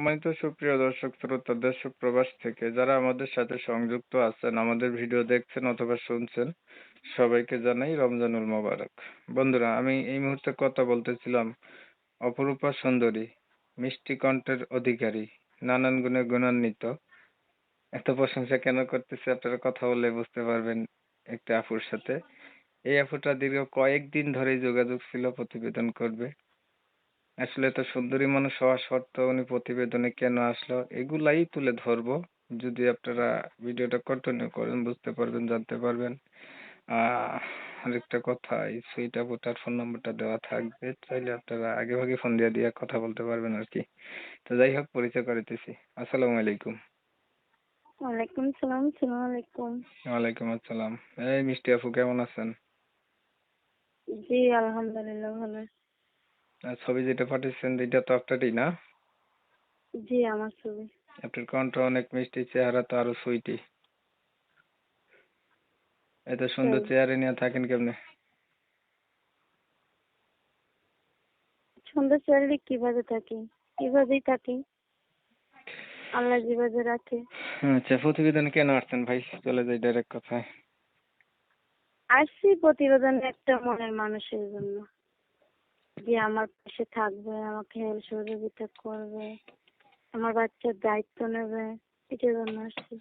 সম্মানিত সুপ্রিয় দর্শক, শ্রোতা, দেশ প্রবাস থেকে যারা আমাদের সাথে সংযুক্ত আছেন, আমাদের ভিডিও দেখছেন অথবা শুনছেন, সবাইকে জানাই রমজানুল মোবারক। বন্ধুরা, আমি এই মুহূর্তে কথা বলতেছিলাম অপরূপা সুন্দরী, মিষ্টি কণ্ঠের অধিকারী, নানান গুণে গুণান্বিত। এত প্রশংসা কেন করতেছি আপনারা কথা বললে বুঝতে পারবেন একটা আপুর সাথে। এই আপুটা দীর্ঘ কয়েকদিন ধরেই যোগাযোগ ছিল, প্রতিবেদন করবে। আসলে তো সুন্দরী মানুষ হওয়া সত্ত্বেও উনি প্রতিবেদনে কেন আসলো এগুলাই তুলে ধরবো। যদি আপনারা ভিডিওটা কন্টিনিউ করেন বুঝতে পারবেন জানতে পারবেন। আরেকটা কথা এই সুইট আপুটার ফোন নাম্বারটা দেওয়া থাকবে চাইলে আপনারা আগে ভাগে ফোন দিয়ে দিয়ে কথা বলতে পারবেন আর কি। তো যাই হোক পরিচয় করিতেছি। আসসালামু আলাইকুম। ওয়ালাইকুম সালাম সালাম আলাইকুম। ওয়ালাইকুম আসসালাম। এই মিষ্টি আপু কেমন আছেন? জি আলহামদুলিল্লাহ ভালো ছবি যেটা পাঠিয়েছেন এটা তো আপনারই না? জি আমার ছবি। আপনার কণ্ঠ অনেক মিষ্টি চেহারা তো আরও সুইটি। এত সুন্দর। চেহারা নিয়ে থাকেন কেমনে? সুন্দর চেহারা কীভাবে থাকি? কিভাবেই থাকি? আল্লাহ যেভাবে রাখে। আচ্ছা প্রতিবেদন কেন আসছেন ভাই? চলে যাই ডাইরেক্ট কথায়। আসছি প্রতিবেদন একটা মনের মানুষের জন্য। যে আমার পাশে থাকবে আমাকে হেল্প সহযোগিতা করবে আমার বাচ্চার দায়িত্ব নেবে এটার জন্য আসছি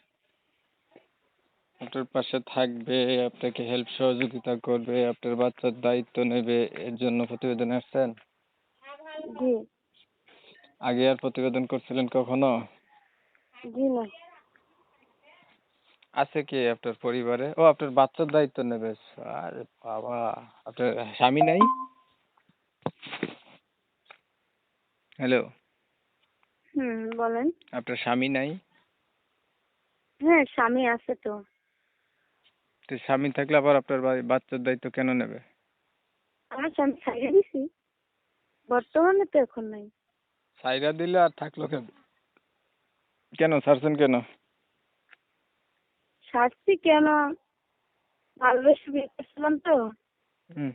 আপনার পাশে থাকবে আপনাকে হেল্প সহযোগিতা করবে আপনার বাচ্চার দায়িত্ব নেবে এর জন্য প্রতিবেদনে আসছেন? জি। আগে আর প্রতিবেদন করছিলেন কখনো? জি না। আছে কি আপনার পরিবারে? ও আপনার বাচ্চার দায়িত্ব নেবে। আরে বাবা আপনার স্বামী নাই? হ্যালো। হুম বলেন। আপনার স্বামী নাই? হ্যাঁ স্বামী আছে তো। তো স্বামী থাকলে আবার আপনার বাচ্চার দায়িত্ব কেন নেবে? আমার স্বামী ছাড়িয়ে দিছি। বর্তমানে তো এখন নাই। সাইরা দিলে আর থাকল কেন? কেন ছাড়ছেন কেন? শাস্তি কেন? ভালোবেসে বিয়ে করছিলাম তো। হুম।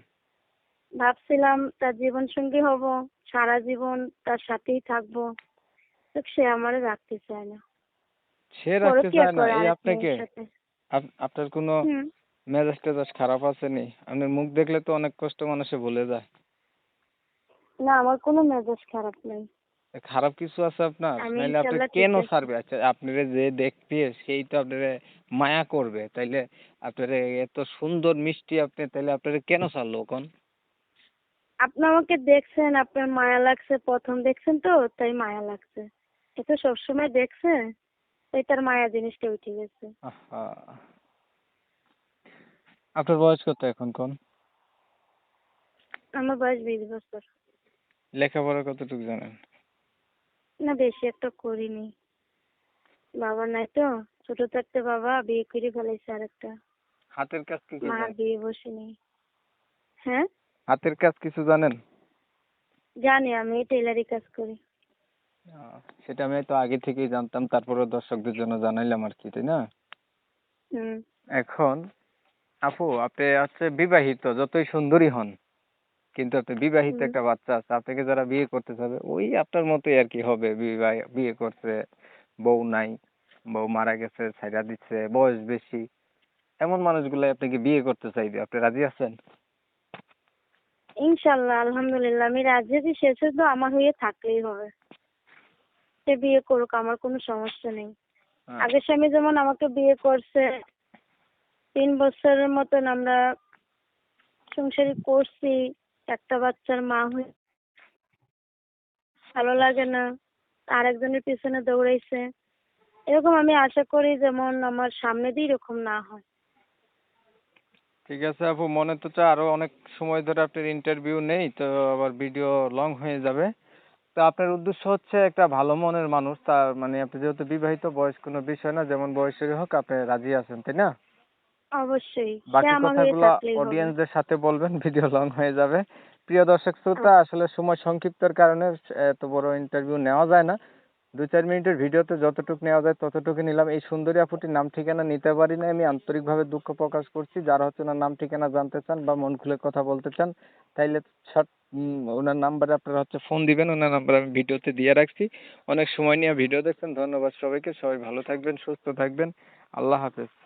ভাবছিলাম তার জীবন সঙ্গী হব। সারা জীবন তার সাথেই থাকব। সে আমারে রাখতে চায় না। সে রাখতে চায় না এই আপনাকে? আপনার কোনো মেজাজ টেজাজ খারাপ আছে নি? আপনার মুখ দেখলে তো অনেক কষ্ট মানুষে ভুলে যায়। না আমার কোনো মেজাজ খারাপ নাই। খারাপ কিছু আছে আপনার? নাইলে আপনি কেন ছাড়বে? আচ্ছা আপনারে যে দেখবে সেই তো আপনারে মায়া করবে। তাইলে আপনারে এত সুন্দর মিষ্টি আপনি তাইলে আপনারে কেন ছাড়লো কোন? আপনি আমাকে দেখছেন আপনার মায়া লাগছে প্রথম দেখছেন তো তাই মায়া লাগছে। এ তো সবসময় দেখছে তাই তার মায়া জিনিসটা উঠে গেছে। আপনার বয়স কত এখন কোন? আমার বয়স বিশ বছর। লেখাপড়া কতটুকু জানেন? না বেশি একটা করিনি। বাবা নাই তো ছোট থাকতে বাবা বিয়ে করে ফেলাইছে আরেকটা। হাতের কাজ কিছু মা বিয়ে বসেনি। হ্যাঁ? হাতের কাজ কিছু জানেন? জানি আমি টেলারি কাজ করি। সেটা আমি তো আগে থেকেই জানতাম তারপরে দর্শকদের জন্য জানাইলাম আর কি তাই না? এখন আপু আপনি হচ্ছে বিবাহিত যতই সুন্দরী হন কিন্তু আপনি বিবাহিত একটা বাচ্চা আছে আপনাকে যারা বিয়ে করতে চাবে ওই আপনার মতোই আর কি হবে বিবাহ বিয়ে করছে বউ নাই বউ মারা গেছে ছাইড়া দিচ্ছে বয়স বেশি এমন মানুষগুলাই আপনাকে বিয়ে করতে চাইবে আপনি রাজি আছেন? ইনশাল্লাহ আলহামদুলিল্লাহ আমি রাজি সে শুধু আমার হয়ে থাকলেই হবে। সে বিয়ে করুক আমার কোনো সমস্যা নেই। হ্যাঁ। আগের স্বামী যেমন আমাকে বিয়ে করছে তিন বছরের মতন আমরা সংসারী করছি একটা বাচ্চার মা হয়ে ভালো লাগে না আরেকজনের পিছনে দৌড়াইছে। এরকম আমি আশা করি যেমন আমার সামনে দিয়ে এরকম না হয়। ঠিক আছে আপু মনে তো চায় আরও অনেক সময় ধরে আপনার ইন্টারভিউ নেই তো আবার ভিডিও লং হয়ে যাবে। তো আপনার উদ্দেশ্য হচ্ছে একটা ভালো মনের মানুষ তার মানে আপনি যেহেতু বিবাহিত বয়স কোনো বিষয় না যেমন বয়সেরই হোক আপনি রাজি আছেন তাই না? অবশ্যই বাকি কথাগুলো অডিয়েন্সদের সাথে বলবেন ভিডিও লং হয়ে যাবে। প্রিয় দর্শক শ্রোতা আসলে সময় সংক্ষিপ্তের কারণে এত বড় ইন্টারভিউ নেওয়া যায় না। দু চার মিনিটের ভিডিওতে যতটুকু নেওয়া যায় ততটুকু নিলাম। এই সুন্দরী আপুটির নাম ঠিকানা নিতে পারি না আমি আন্তরিকভাবে দুঃখ প্রকাশ করছি। যারা হচ্ছে ওনার নাম ঠিকানা জানতে চান বা মন খুলে কথা বলতে চান, তাইলে শর্ট ওনার নাম্বারে আপনারা হচ্ছে ফোন দিবেন। ওনার নাম্বার আমি ভিডিওতে দিয়ে রাখছি। অনেক সময় নিয়ে ভিডিও দেখছেন। ধন্যবাদ সবাইকে। সবাই ভালো থাকবেন, সুস্থ থাকবেন। আল্লাহ হাফেজ।